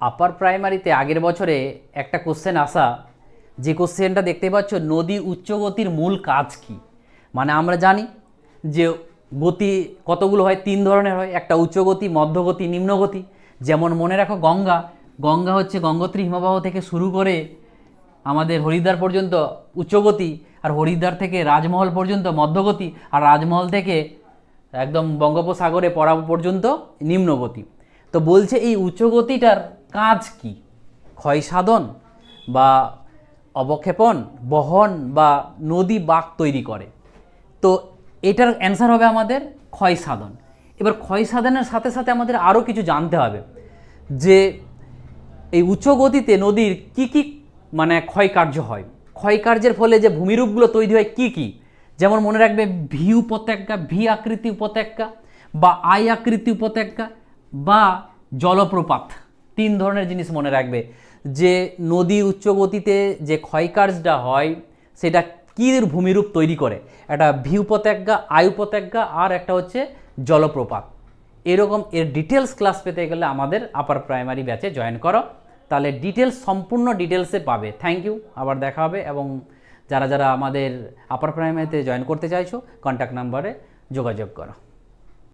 আপার প্রাইমারিতে আগের বছরে একটা কোশ্চেন আসা, যে কোশ্চেনটা দেখতে পাচ্ছ, নদী উচ্চগতির মূল কাজ কি? মানে আমরা জানি যে গতি কতগুলো হয়? তিন ধরনের হয়। একটা উচ্চগতি, মধ্যগতি, নিম্নগতি। যেমন মনে রাখো গঙ্গা গঙ্গা হচ্ছে গঙ্গোত্রী হিমবাহ থেকে শুরু করে আমাদের হরিদ্বার পর্যন্ত উচ্চগতি আর হরিদ্বার থেকে রাজমহল পর্যন্ত মধ্যগতি আর রাজমহল থেকে একদম বঙ্গোপসাগরে পড়া পর্যন্ত নিম্নগতি। তো বলছে এই উচ্চগতিটার কাজ কি? ক্ষয় সাধন বা অবক্ষেপণ, বহন বা নদী বাঁক তৈরি করে। তো এটার অ্যান্সার হবে আমাদের ক্ষয় সাধন। এবার ক্ষয় সাধনের সাথে সাথে আমাদের আরও কিছু জানতে হবে। যে এই উচ্চ গতিতে নদীর কি কি মানে ক্ষয়কার্য হয়? ক্ষয়কার্যের ফলে যে ভূমিরূপগুলো তৈরি হয় কি কি? যেমন মনে রাখবে ভি উপত্যকা, ভি আকৃতি উপত্যকা বা আই আকৃতি উপত্যকা বা জলপ্রপাত। তিন ধরনের জিনিস মনে রাখবে। যে নদী উচ্চ গতিতে যে ক্ষয়কার্যটা হয়, সেটা কী ভূমিরূপ তৈরি করে? একটা ভি উপত্যকা আই উপত্যকা আর একটা হচ্ছে জলপ্রপাত। এরকম এর ডিটেলস ক্লাস পেতে গেলে আমাদের আপার প্রাইমারি ব্যাচে জয়েন করো। তাহলে ডিটেলস সম্পূর্ণ ডিটেলসে পাবে। থ্যাংক ইউ আবার দেখা হবে এবং যারা যারা আমাদের আপার প্রাইমারিতে জয়েন করতে চাইছো কন্ট্যাক্ট নাম্বারে যোগাযোগ করো।